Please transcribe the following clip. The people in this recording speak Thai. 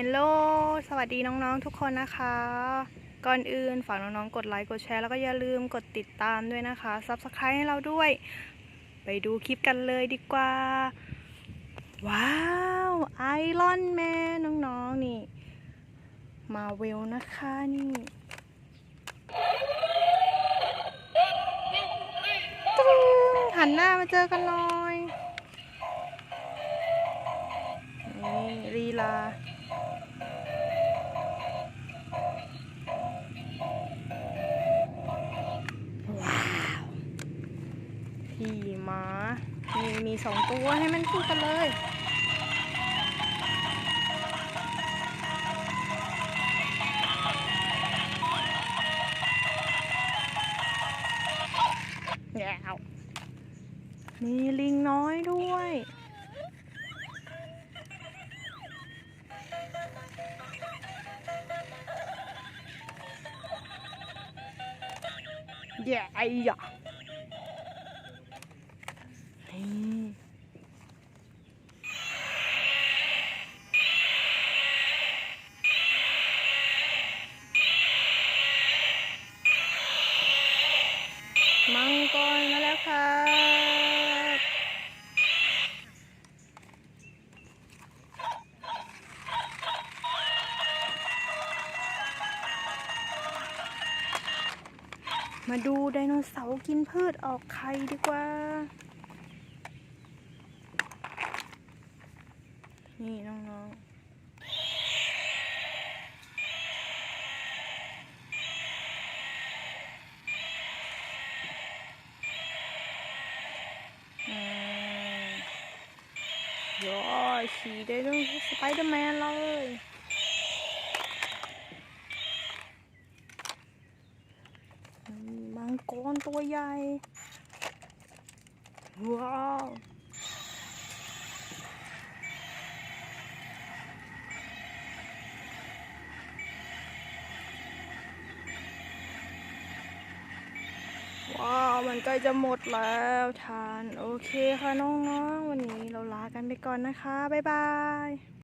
ฮลโลสวัสดีน้องๆทุกคนนะคะ ก่อนอื่นฝากน้องๆกดไลค์กดแชร์แล้วก็อย่าลืมกดติดตามด้วยนะคะ Subscribe ให้เราด้วย ไปดูคลิปกันเลยดีกว่า ว้าวไอรอนแมนน้องๆนี่ มาเวลนะคะนี่ตึงหันหน้ามาเจอกันหน่อย นี่ลีลา ขี่ม้ามีมีสองตัวให้มันคู่กันเลยแย่วมีลิงน้อยด้วยแย่ไอ้ยะ กรมาแล้วครับมาดูไดโนเสาร์กินพืชออกไข่ดีกว่า นี่น้องๆ ยอขี่ได้ด้วยสไปเดอร์แมนเลยมังกรตัวใหญ่ ว้าว ว้าวมันใกล้จะหมดแล้วทาน โอเคค่ะน้องๆ วันนี้เราลากันไปก่อนนะคะ บ๊ายบาย